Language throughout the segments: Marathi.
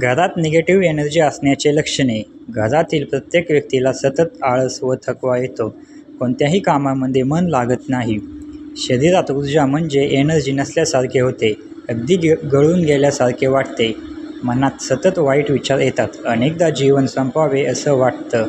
घरात निगेटिव्ह एनर्जी असण्याचे लक्षणे. घरातील प्रत्येक व्यक्तीला सतत आळस व थकवा येतो. कोणत्याही कामामध्ये मन लागत नाही. शरीरात ऊर्जा म्हणजे एनर्जी नसल्यासारखे होते. अगदी ग गळून गेल्यासारखे वाटते. मनात सतत वाईट विचार येतात. अनेकदा जीवन संपवावे असं वाटतं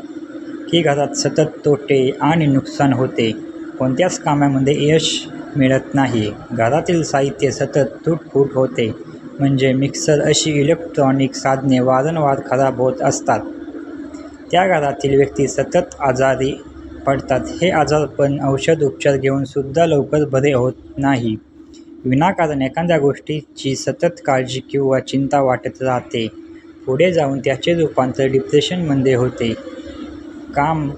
की घरात सतत तोटे आणि नुकसान होते. कोणत्याच कामामध्ये यश मिळत नाही. घरातील साहित्य सतत तुटफूट होते. म्हणजे मिक्सर अशी इलेक्ट्रॉनिक साधने वारंवार खराब होत असतात. त्या घरातील व्यक्ती सतत आजारी पडतात. हे आजारपण औषध उपचार घेऊनसुद्धा लवकर बरे होत नाही. विनाकारण एखाद्या गोष्टीची सतत काळजी किंवा चिंता वाटत राहते. पुढे जाऊन त्याचे रूपांतर डिप्रेशनमध्ये होते. काम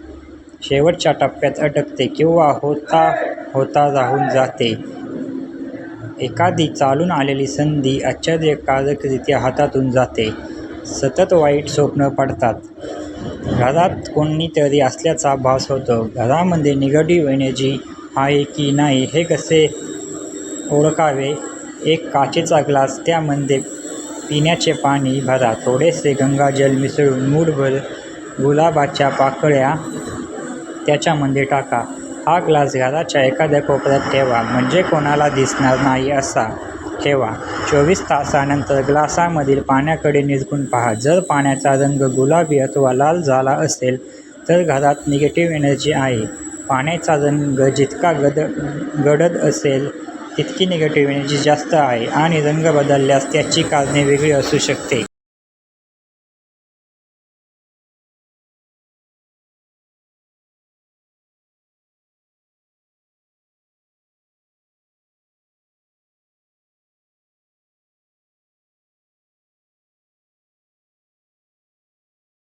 शेवटच्या टप्प्यात अटकते किंवा होता होता राहून जाते. एखादी चालून आलेली संधी आश्चर्यकारकरित्या हातातून जाते. सतत वाईट स्वप्न पडतात. घरात कोणीतरी असल्याचा भास होतो. घरामध्ये निगेटिव्ह एनर्जी आहे की नाही हे कसे ओळखावे? एक काचेचा ग्लास त्यामध्ये पिण्याचे पाणी भरा. थोडेसे गंगाजल मिसळून मूठभर गुलाबाच्या पाकळ्या त्याच्यामध्ये टाका. हा ग्लास घराच्या एखाद्या कोपऱ्यात ठेवा म्हणजे कोणाला दिसणार नाही असा. ठेवा. चोवीस तासानंतर ग्लासामधील पाण्याकडे निरखून पहा. जर पाण्याचा रंग गुलाबी अथवा लाल झाला असेल तर घरात निगेटिव्ह एनर्जी आहे. पाण्याचा रंग जितका गद गडद असेल तितकी निगेटिव्ह एनर्जी जास्त आहे आणि रंग बदलल्यास त्याची कारणे वेगळी असू शकते.